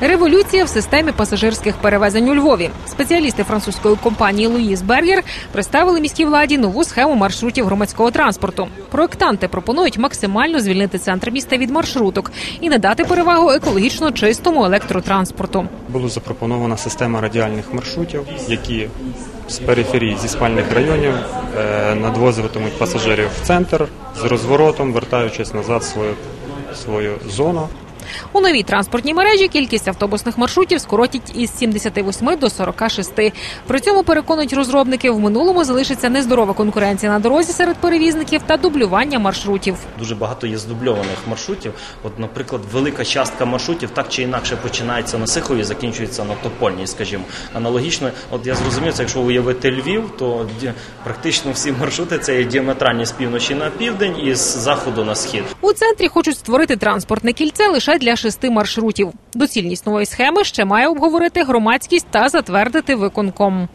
Революція в системі пасажирських перевезень у Львові. Спеціалісти французької компанії Луїс Бергер представили міській владі нову схему маршрутів громадського транспорту. Проектанти пропонують максимально звільнити центр міста від маршруток і надати перевагу екологічно чистому електротранспорту. Була запропонована система радіальних маршрутів, які з периферії зі спальних районів е, надвозитимуть пасажирів в центр з розворотом, вертаючись назад свою, свою зону. У новій транспортній мережі кількість автобусних маршрутів скоротять із 78 до 46. При цьому переконують розробники, в минулому залишиться нездорова конкуренція на дорозі серед перевізників та дублювання маршрутів. Дуже багато є здубльованих маршрутів. От, наприклад, велика частка маршрутів так чи інакше починається на Сихові, закінчується на Топольній, скажімо. Аналогічно, от я зрозумів, це якщо уявити Львів, то практично всі маршрути це є діаметральні з півночі на південь і з заходу на схід. У центрі хочуть створити транспортне кільце лише для шести маршрутів. Доцільність нової схеми ще має обговорити громадськість та затвердити виконком.